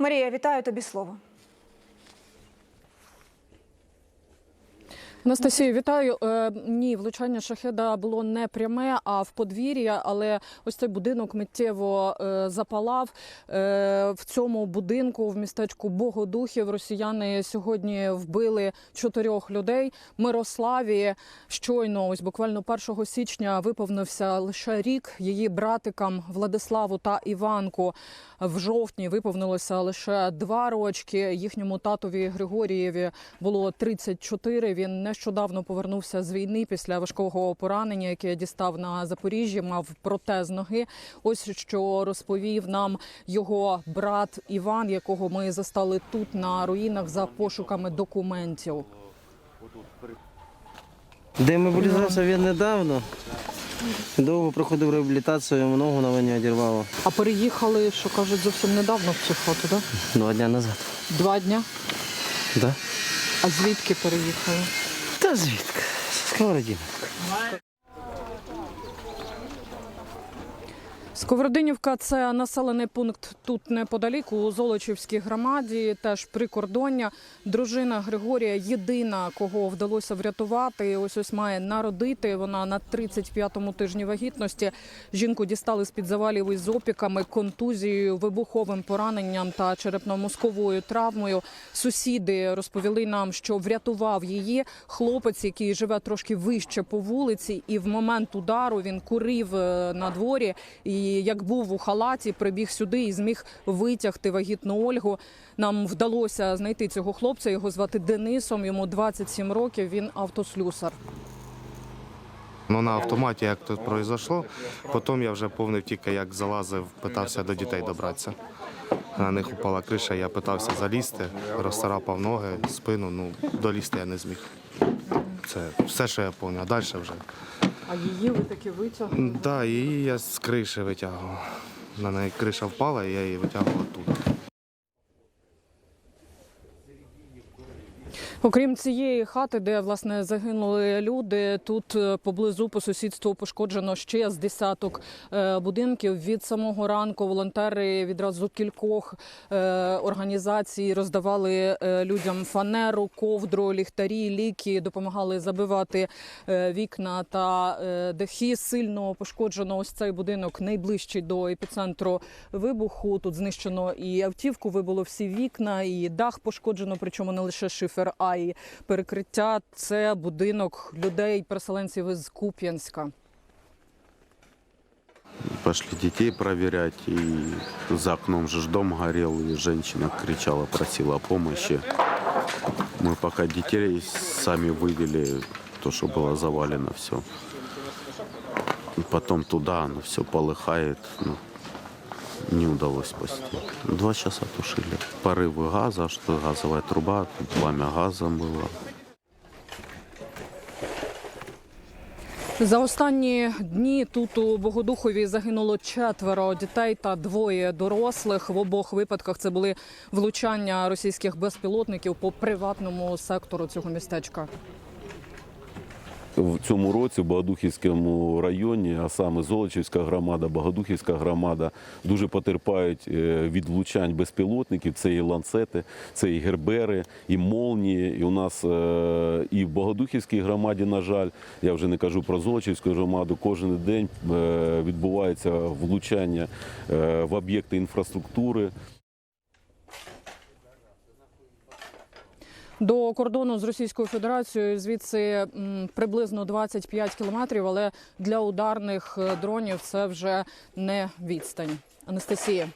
Марія, вітаю тобі слово. Анастасію, вітаю. Е, ні, влучання шахеда було не пряме, а в подвір'я. Але ось цей будинок миттєво е, запалав. Е, в цьому будинку в містечку Богодухів росіяни сьогодні вбили чотирьох людей. Мирославі щойно, ось буквально 1 січня, виповнився лише рік. Її братикам Владиславу та Іванку в жовтні виповнилося лише два рочки. Їхньому татові Григорієві було 34. Він нещодавно повернувся з війни після важкого поранення, яке дістав на Запоріжжі. Мав протез ноги. Ось що розповів нам його брат Іван, якого ми застали тут на руїнах за пошуками документів. Демобілізувався він недавно. Довго проходив реабілітацію, ногу на війні одірвало. А переїхали, що кажуть, зовсім недавно в цю хату, так? Два дня назад. Два дня. Да? А звідки переїхали? Та звідки? Сковородіна. Сковородинівка це населений пункт тут неподалік у Золочівській громаді, теж прикордоння. Дружина Григорія єдина, кого вдалося врятувати. Ось ось має народити. Вона на 35-му тижні вагітності. Жінку дістали з під завалів із опіками, контузією, вибуховим пораненням та черепно-мозковою травмою. Сусіди розповіли нам, що врятував її хлопець, який живе трошки вище по вулиці, і в момент удару він курив е, на дворі. І як був у халаті, прибіг сюди і зміг витягти вагітну Ольгу. Нам вдалося знайти цього хлопця. Його звати Денисом. Йому 27 років. Він автослюсар. Ну на автоматі як тут пройшло. Потім я вже повний тільки як залазив, питався до дітей добратися. На них упала криша, я питався залізти, розцарапав ноги, спину. Ну долізти я не зміг. Це все, що я пам'ятаю. А далі вже. А її ви таки витягли? Так, да, її я з криші витягував. На неї криша впала, і я її витягував тут. Окрім цієї хати, де власне загинули люди, тут е, поблизу по сусідству пошкоджено ще з десяток е, будинків. Від самого ранку волонтери відразу кількох е, організацій роздавали людям фанеру, ковдру, ліхтарі, ліки, допомагали забивати вікна та дахи. Сильно пошкоджено ось цей будинок найближчий до епіцентру вибуху. Тут знищено і автівку, вибуло всі вікна, і дах пошкоджено, причому не лише шифер, а й перекриття. Це будинок людей, переселенців із Куп'янська. Пошли детей проверять, и за окном же ж дом горел, и женщина кричала, просила о помощи. Мы пока детей сами вывели, то, что было завалено все. Потом туда, оно все полыхает, ну, не удалось спасти. Два часа тушили. Порывы газа, что газовая труба, тут пламя газа было. За останні дні тут у Богодухові загинуло четверо дітей та двоє дорослих. В обох випадках це були влучання російських безпілотників по приватному сектору цього містечка. в цьому році в Богодухівському районі, а саме Золочівська громада, Богодухівська громада, дуже потерпають е, від влучань безпілотників. Це і ланцети, це і гербери, і молнії. І у нас е, і в Богодухівській громаді, на жаль, я вже не кажу про Золочівську громаду. Кожен день е, відбувається влучання в об'єкти інфраструктури. До кордону з Російською Федерацією звідси приблизно 25 кілометрів, але для ударних е, дронів це вже не відстань. Анастасія.